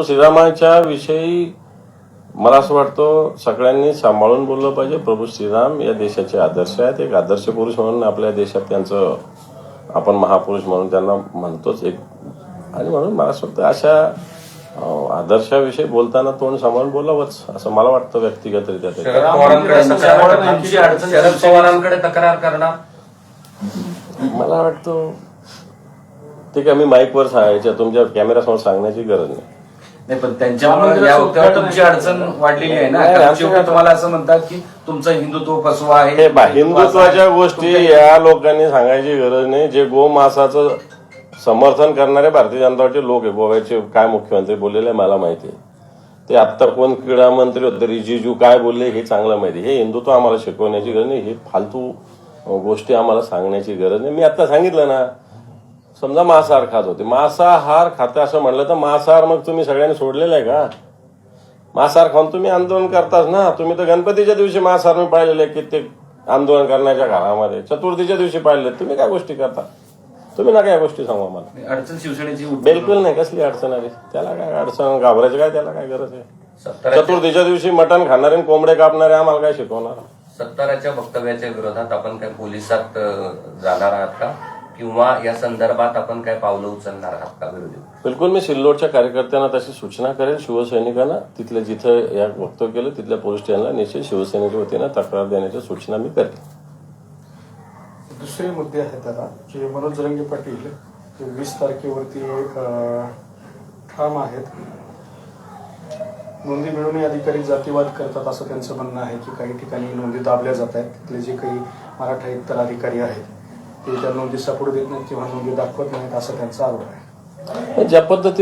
प्रभू श्रीरामाच्या विषयी मला असं वाटतं सगळ्यांनी सांभाळून बोललं पाहिजे. प्रभू श्रीराम या देशाचे आदर्श आहेत. एक आदर्श पुरुष म्हणून आपल्या देशात त्यांचं आपण महापुरुष म्हणून त्यांना म्हणतोच. एक आणि म्हणून मला असं वाटतं अशा आदर्शाविषयी बोलताना तोंड सांभाळून बोलावंच असं मला वाटतं व्यक्तिगतरित्या तरी. शरद पवारांकडे तक्रार करणार मला वाटतं ते काय मी माईकवर सांगायच्या तुमच्या कॅमेऱ्यासमोर सांगण्याची गरज नाही. नाही पण त्यांच्यामुळे या वक्तव्यावर तुमची अडचण वाढलेली आहे ना? नाही, कारण शेवटी तुम्हाला असं म्हणतात की तुमचं हिंदुत्व फसवा आहे. हे हिंदुत्वाच्या. गोष्टी या लोकांनी सांगायची गरज नाही. जे गोमासाचं समर्थन करणारे भारतीय जनता पार्टी लोक आहे. गोव्याचे काय मुख्यमंत्री बोललेले आहे मला माहिती आहे. ते आत्ता कोण क्रीडा मंत्री होते? रिजिजू काय बोलले हे चांगलं माहिती आहे. हे हिंदुत्व आम्हाला शिकवण्याची गरज नाही. हे फालतू अं, गोष्टी आम्हाला सांगण्याची गरज नाही. मी आता सांगितलं ना समजा मांसाहार खात होते. मांसाहार खाते असं म्हणलं तर मांसाहार मग तुम्ही सगळ्यांनी सोडलेलं आहे का? मांसाहार खाऊन तुम्ही आंदोलन करताच ना. तुम्ही तर गणपतीच्या दिवशी मांसाहार मी पाहिलेले आहे कित्येक आंदोलन करण्याच्या काळामध्ये चतुर्थीच्या दिवशी पाहिले तुम्ही काय गोष्टी करता? तुम्ही ना काय गोष्टी सांगू मला अडचण शिवसेनेची. बिलकुल नाही. कसली अडचण आली? त्याला काय अडचण? घाबरायचं काय? त्याला काय गरज आहे? चतुर्थीच्या दिवशी मटण खाणारे आणि कोंबडे कापणारे आम्हाला काय शिकवणार? सत्ताराच्या वक्तव्याच्या विरोधात आपण काय पोलिसात जाणार आहात का? किंवा या संदर्भात आपण काय पावलं उचलणार आहात का विरोधी? बिलकुल मी सिल्लोडच्या कार्यकर्त्यांना तशी सूचना करेन. शिवसैनिकांना तिथल्या जिथं या वक्तव्य केलं तिथल्या पोलीस स्टेशनला निश्चित शिवसेनेच्या वतीनं तक्रार देण्याची सूचना मी करेन. दुसरे मुद्दे आहेत आता जे मनोज रंगे पाटील हे वीस तारखेवरती अं, ठाम आहेत. नोंदी मिळवणे अधिकारी जातीवाद करतात असं त्यांचं म्हणणं आहे की काही ठिकाणी नोंदी दाबल्या जात आहेत. तिथले जे काही मराठा अधिकारी आहेत ते त्या नोंदी सापडू देत नाहीत किंवा नोंदी दाखवत नाहीत असा त्यांचा आरोप आहे. ज्या पद्धती